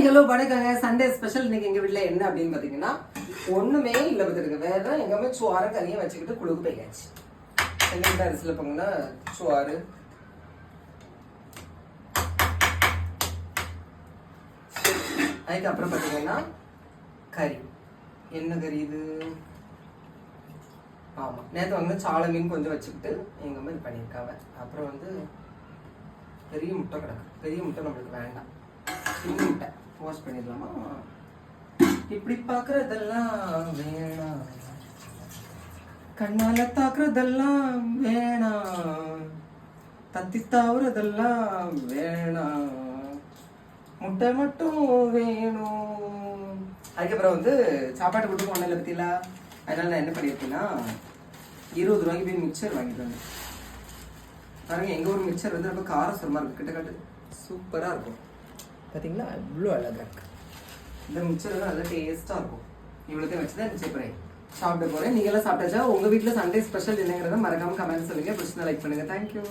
Hi hello வணக்கங்க. Sunday special இன்னைக்கு எங்க வீட்டுல என்ன அப்படின்னு பாத்தீங்கன்னா ஒண்ணுமே இல்ல பாத்துருங்க வேற எங்கமே சுவார கனியை வச்சுக்கிட்டு குழுக்கு போயாச்சு. எங்க வீட்டு அரிசியில் போங்கன்னா சுவாறு அதுக்கப்புறம் பாத்தீங்கன்னா கறி. என்ன கறி இது? ஆமா. நேற்று வந்து சாலை மீன் கொஞ்சம் வச்சுக்கிட்டு எங்க அம்மா இது பண்ணியிருக்காங்க. அப்புறம் வந்து பெரிய முட்டை கிடக்கு. பெரிய முட்டை நம்மளுக்கு வேண்டாம். முட்டை வாஷ் பண்ணிடலாமா? இப்படி பார்க்கறதெல்லாம் வேணாம். கண்ணால தாக்குறதெல்லாம் வேணாம். தத்தி தாவுறதெல்லாம் வேணாம். முட்டை மட்டும் வேணும். அதுக்கப்புறம் வந்து சாப்பாடு போட்டு இல்லை பத்தியில அதனால நான் என்ன பண்ணியிருக்கேன்னா இருபது ரூபாய்க்கு போய் மிக்சர் வாங்கிட்டு வந்தேன். பாருங்க எங்க ஊர் மிக்சர் வந்து ரொம்ப காரசுரமா இருக்கு கிட்ட கிட்ட சூப்பரா இருக்கும். பார்த்தீங்களா இவ்வளோ அழகாக இருக்கு. இந்த மிச்சர் நல்லா டேஸ்ட்டாக இருக்கும். இவ்வளோத்தையும் வச்சு தான் மிச்சர் போறேன் சாப்பிட போகிறேன் நீங்களாம் சாப்பிட்டாச்சா உங்கள் வீட்டில் சண்டே ஸ்பெஷல் என்னங்கிறத மறக்காமல் கமெண்ட் சொல்லுங்கள் பிடிச்சிருந்தா லைக் பண்ணுங்கள் தேங்க்யூ